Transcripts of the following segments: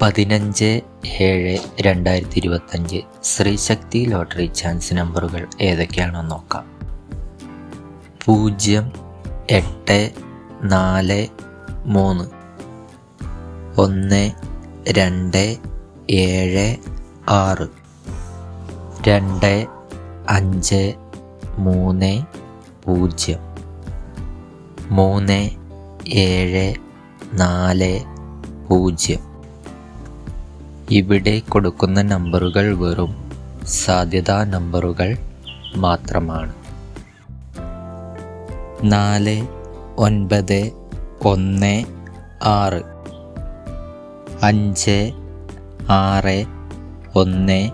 പതിനഞ്ച് ഏഴ് രണ്ടായിരത്തി ഇരുപത്തഞ്ച് ശ്രീശക്തി ലോട്ടറി ചാൻസ് നമ്പറുകൾ ഏതൊക്കെയാണെന്ന് നോക്കാം. പൂജ്യം എട്ട് നാല് മൂന്ന്. ഒന്ന് രണ്ട് ഏഴ് ആറ്. രണ്ട് അഞ്ച് മൂന്ന് പൂജ്യം. മൂന്ന് ഏഴ് നാല് പൂജ്യം. ഇവിടെ കൊടുക്കുന്ന നമ്പറുകൾ വെറും സാധ്യതാ നമ്പറുകൾ മാത്രമാണ്. നാല് ഒൻപത് ഒന്ന് ആറ്. അഞ്ച് ആറ് ഒന്ന്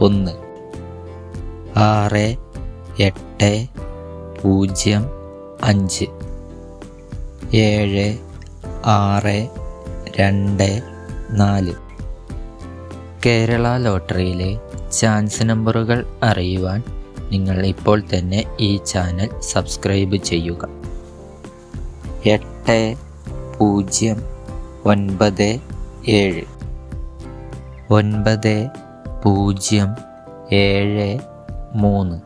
ഒന്ന്. ആറ് എട്ട് പൂജ്യം അഞ്ച്. ഏഴ് ആറ് രണ്ട് നാല്. കേരള ലോട്ടറിയിലെ ചാൻസ് നമ്പറുകൾ അറിയുവാൻ നിങ്ങൾ ഇപ്പോൾ തന്നെ ഈ ചാനൽ സബ്സ്ക്രൈബ് ചെയ്യുക. എട്ട് പൂജ്യം ഒൻപത് ഏഴ്. ഒൻപത് പൂജ്യം ഏഴ് മൂന്ന്.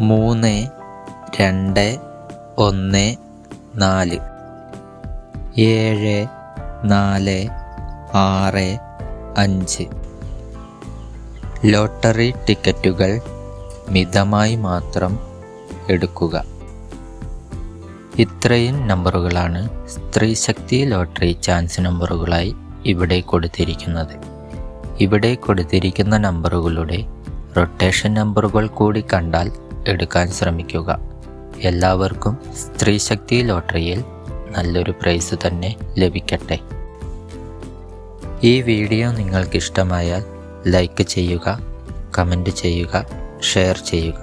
മൂന്ന് രണ്ട് ഒന്ന് നാല്. ഏഴ് നാല് ആറ് അഞ്ച്. ലോട്ടറി ടിക്കറ്റുകൾ മിതമായി മാത്രം എടുക്കുക. ഇത്രയും നമ്പറുകളാണ് സ്ത്രീശക്തി ലോട്ടറി ചാൻസ് നമ്പറുകളായി ഇവിടെ കൊടുത്തിരിക്കുന്നത്. ഇവിടെ കൊടുത്തിരിക്കുന്ന നമ്പറുകളുടെ റൊട്ടേഷൻ നമ്പറുകൾ കൂടി കണ്ടാൽ എടുക്കാൻ ശ്രമിക്കുക. എല്ലാവർക്കും സ്ത്രീ ശക്തി ലോട്ടറിയിൽ നല്ലൊരു പ്രൈസ് തന്നെ ലഭിക്കട്ടെ. ഈ വീഡിയോ നിങ്ങൾക്ക് ഇഷ്ടമായാൽ ലൈക്ക് ചെയ്യുക കമന്റ് ചെയ്യുക ഷെയർ ചെയ്യുക.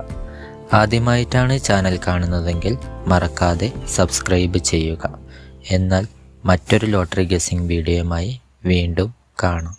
ആദ്യമായിട്ടാണ് ചാനൽ കാണുന്നതെങ്കിൽ മറക്കാതെ സബ്സ്ക്രൈബ് ചെയ്യുക. എന്നാൽ മറ്റൊരു ലോട്ടറി ഗസിംഗ് വീഡിയോയുമായി വീണ്ടും കാണാം.